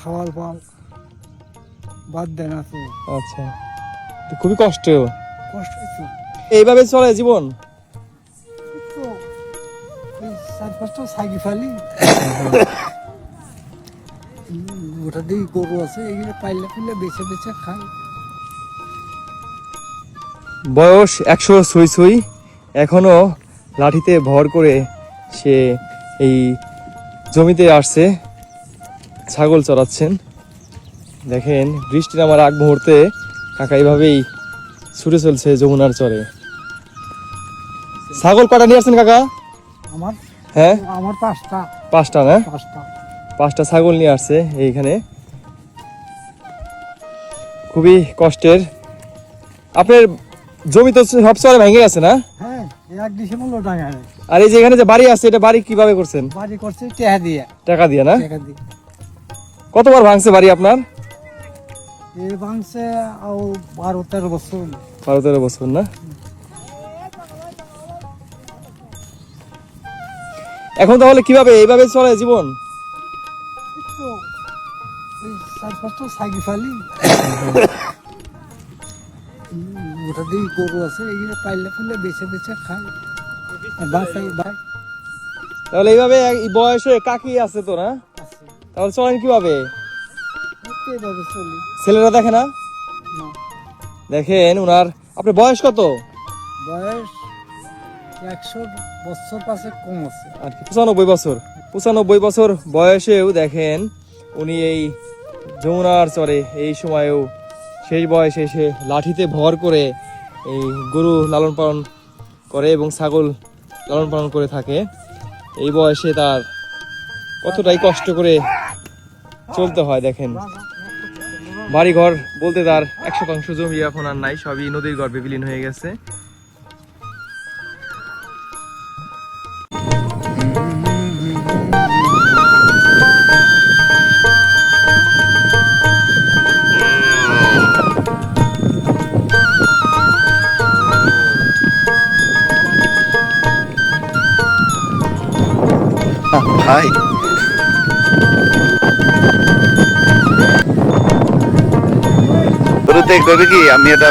পাল বাদ দেয় না তো। আচ্ছা। তো খুবই কষ্ট কষ্ট তো। এইভাবে চলে জীবন? চার পাঁচটা সাইকেল ফালি। ওটা দিয়ে গরু আছে এগুলো পাইলে পাইলে বেছে বেছে খাই বয়স একশো ছুঁই ছুঁই। এখনও লাঠিতে ভর করে সে এই জমিতে আসছে। ছাগল চড়াচ্ছেন। দেখেন বৃষ্টি নামার আগ মুহূর্তে কাকা এইভাবেই ছুটে চলছে যমুনার চরে। ছাগল কটা নিয়ে আসছেন কাকা? আমার? হ্যাঁ? আমার পাঁচটা। পাঁচটা না? পাঁচটা। পাঁচটা ছাগল নিয়ে আসছে এইখানে। খুবই কষ্টের। আপনার জমি তো সব চরে ভেঙে গেছে না? হ্যাঁ এক ডিসেম্বর টাকা আর এই যে এখানে যে বাড়ি আছে এটা বাড়ি কীভাবে করছেন? বাড়ি করছে টেহা দিয়ে। টাকা দিয়ে না? টাকা দিয়ে। কতবার ভাঙছে বাড়ি আপনার? আও বারো তেরো বছর। বারো তেরো বছর না? এখন তাহলে কীভাবে এইভাবে চলে জীবন? ওটা দিয়ে গরু আছে পাইলে বেছে বেছে খাই বাসাই ভাই তাহলে এইভাবে বয়সে কাকি আছে তো না? তাহলে চলেন কীভাবে? ছেলেরা দেখে না? না। দেখেন ওনার আপনার বয়স কত? বয়স একশো বছর পাশে কম আছে। আর কি পঁচানব্বই বছর। পঁচানব্বই বছর বয়সেও দেখেন উনি এই যমুনার চরে এই সময়েও শেষ বয়সে এসে লাঠিতে ভর করে এই গরু লালন পালন করে এবং ছাগল লালন পালন করে থাকে। এই বয়সে তার কতটাই কষ্ট করে চলতে হয়, দেখেন। বাড়ি ঘর বলতে তার এক শতাংশ জমি এখন আর নাই, সবই নদীর গর্ভে বিলীন হয়ে গেছে। হাই করবে কি আমি এটা